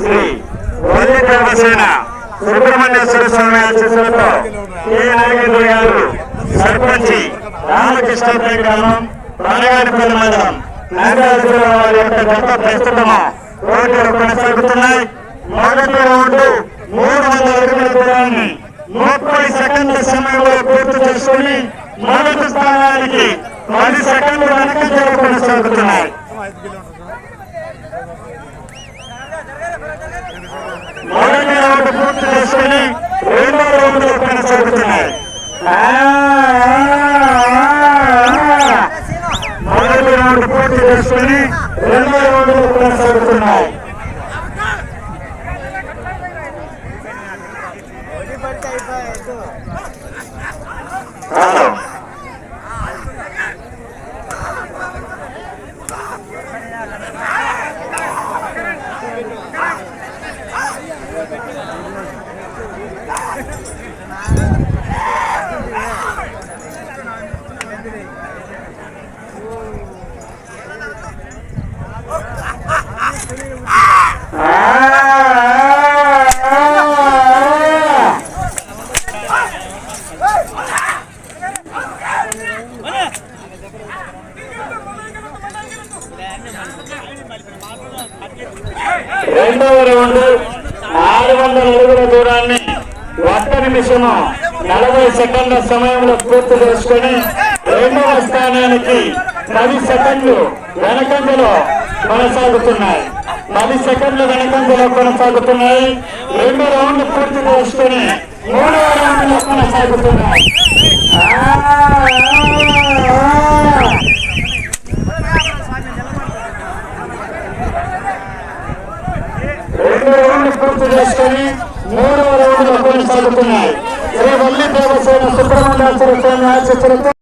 శ్రీ వల్లి సుబ్రహ్మణ్యేశ్వర స్వామి ఆశీస్సులతో కె నాగేంద్ర గారు సర్పంచి రామకృష్ణపల్లి గ్రామం పనగాడిపల్లి మండలం నాగార్జున వారి యొక్క గత ప్రస్తుతము పోటీలు కొనసాగుతున్నాయి. మొదటి రౌండ్ మూడు వందల అడుగుల దూరాన్ని ముప్పై సెకండ్ల సమయంలో పూర్తి చేసుకుని మొదటి స్థానానికి పది సెకండ్లు వెనకంజలు కొనసాగుతున్నాయి మొదటి రౌండ్ పూర్తి చేసుకుని రెండో రౌండ్లో కొనసాగుతున్నాయి ఆ, ఆ, ఆ. మొదటి రౌండ్ పూర్తి చేసుకుని రెండో రౌండ్ కొనసాగుతున్నాయి Thank you. రెండవ రౌండ్ ఆరు వందల అడుగుల దూరాన్ని ఒక్క నిమిషము నలభై సెకండ్ల సమయంలో పూర్తి చేసుకొని రెండవ స్థానానికి పది సెకండ్లు వెనకంజలో కొనసాగుతున్నాయి. పది సెకండ్లు వెనకంజలో కొనసాగుతున్నాయి. రెండు రౌండ్లు పూర్తి చేసుకొని మూడవ రౌండ్లో కొనసాగుతున్నాయి. రెండు పూర్తి చేసుకొని మూడవ రౌండ్లో కొనసాగుతున్నాయి శ్రీ వల్లి దేవసేన సుబ్రహ్మణ్యేశ్వర స్వామి